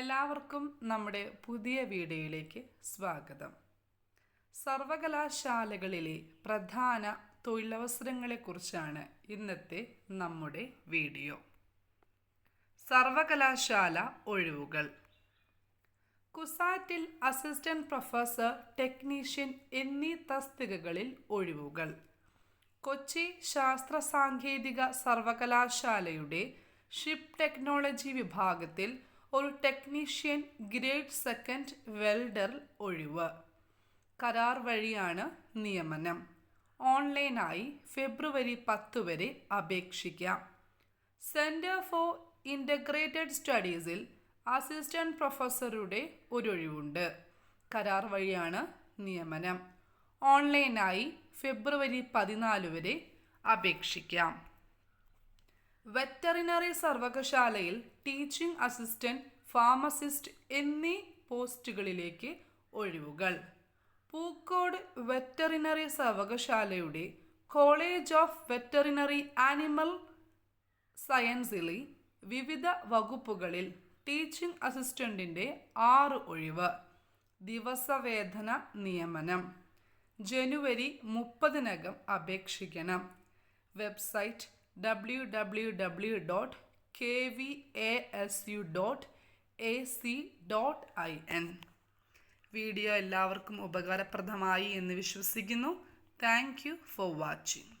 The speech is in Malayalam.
എല്ലാവർക്കും നമ്മുടെ പുതിയ വീഡിയോയിലേക്ക് സ്വാഗതം. സർവകലാശാലകളിലെ പ്രധാന തൊഴിലവസരങ്ങളെക്കുറിച്ചാണ് ഇന്നത്തെ നമ്മുടെ വീഡിയോ. സർവകലാശാല ഒഴിവുകൾ. കുസാറ്റിൽ അസിസ്റ്റന്റ് പ്രൊഫസർ ടെക്നീഷ്യൻ എന്നീ തസ്തികകളിൽ ഒഴിവുകൾ. കൊച്ചി ശാസ്ത്ര സാങ്കേതിക സർവകലാശാലയുടെ ഷിപ്പ് ടെക്നോളജി വിഭാഗത്തിൽ ഒരു ടെക്നീഷ്യൻ ഗ്രേഡ് സെക്കൻഡ് വെൽഡർ ഒഴിവ്. കരാർ വഴിയാണ് നിയമനം. ഓൺലൈനായി ഫെബ്രുവരി പത്ത് വരെ അപേക്ഷിക്കാം. സെന്റർ ഫോർ ഇന്റഗ്രേറ്റഡ് സ്റ്റഡീസിൽ അസിസ്റ്റന്റ് പ്രൊഫസറുടെ ഒരൊഴിവുണ്ട്. കരാർ വഴിയാണ് നിയമനം. ഓൺലൈനായി ഫെബ്രുവരി പതിനാല് വരെ അപേക്ഷിക്കാം. വെറ്ററിനറി സർവകലാശാലയിൽ ടീച്ചിംഗ് അസിസ്റ്റന്റ് ഫാർമസിസ്റ്റ് എന്നീ പോസ്റ്റുകളിലേക്ക് ഒഴിവുകൾ. പൂക്കോട് വെറ്ററിനറി സർവകലാശാലയുടെ കോളേജ് ഓഫ് വെറ്ററിനറി ആനിമൽ സയൻസിലെ വിവിധ വകുപ്പുകളിൽ ടീച്ചിംഗ് അസിസ്റ്റന്റിന്റെ ആറ് ഒഴിവ്. ദിവസവേതന നിയമനം. ജനുവരി മുപ്പതിനകം അപേക്ഷിക്കണം. Website W W W dot K V A S U dot A C dot I N video എല്ലാവർക്കും ഉപകാരപ്രദമായി എന്ന് വിശ്വസിക്കുന്നു. Thank you for watching